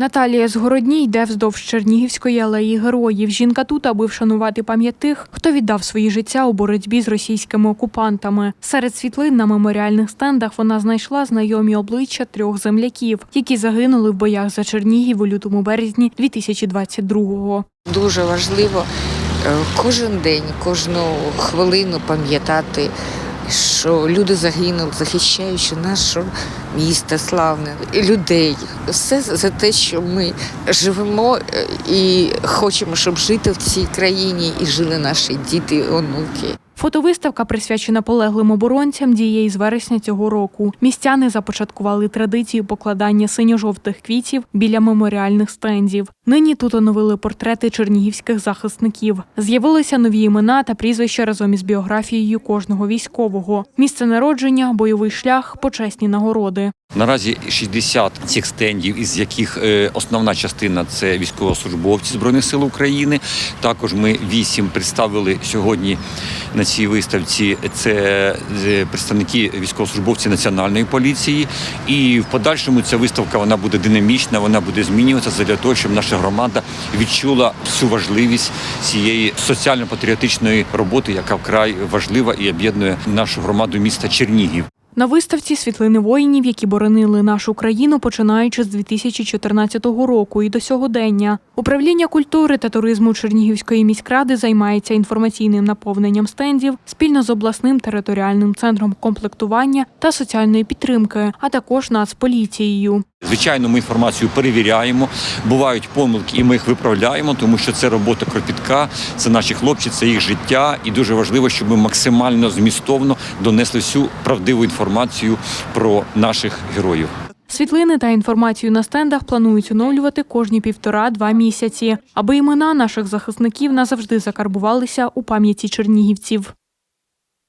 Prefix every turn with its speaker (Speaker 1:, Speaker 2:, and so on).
Speaker 1: Наталія Згородній йде вздовж Чернігівської алеї героїв. Жінка тут, аби вшанувати пам'ять тих, хто віддав свої життя у боротьбі з російськими окупантами. Серед світлин на меморіальних стендах вона знайшла знайомі обличчя трьох земляків, які загинули в боях за Чернігів у лютому березні 2022-го.
Speaker 2: Дуже важливо е, кожен день, кожну хвилину пам'ятати, що люди загинули, захищаючи наше місто славне, людей. Все за те, що ми живемо е, і хочемо, щоб жити в цій країні, і жили наші діти, і онуки.
Speaker 1: Фотовиставка присвячена полеглим оборонцям діє із вересня цього року. Містяни започаткували традицію покладання синьо-жовтих квітів біля меморіальних стендів. Нині тут оновили портрети чернігівських захисників. З'явилися нові імена та прізвища разом із біографією кожного військового. Місце народження, бойовий шлях, почесні нагороди.
Speaker 3: Наразі 60 цих стендів, із яких е, основна частина це військовослужбовці збройних сил України. Також ми вісім представили сьогодні на цій виставці. Це е, представники військовослужбовців національної поліції. І в подальшому ця виставка вона буде динамічна, вона буде змінюватися для того, щоб наша громада відчула всю важливість цієї соціально-патріотичної роботи, яка вкрай важлива і об'єднує нашу громаду міста Чернігів.
Speaker 1: На виставці світлини воїнів, які боронили нашу країну, починаючи з 2014 року і до сьогодення. Управління культури та туризму Чернігівської міськради займається інформаційним наповненням стендів спільно з обласним територіальним центром комплектування та соціальної підтримки, а також Нацполіцією.
Speaker 3: Звичайно, ми інформацію перевіряємо. Бувають помилки, і ми їх виправляємо, тому що це робота кропітка, це наші хлопці, це їх життя. І дуже важливо, щоб ми максимально змістовно донесли всю правдиву інформацію про наших героїв.
Speaker 1: Світлини та інформацію на стендах планують оновлювати кожні півтора-два місяці, аби імена наших захисників назавжди закарбувалися у пам'яті чернігівців.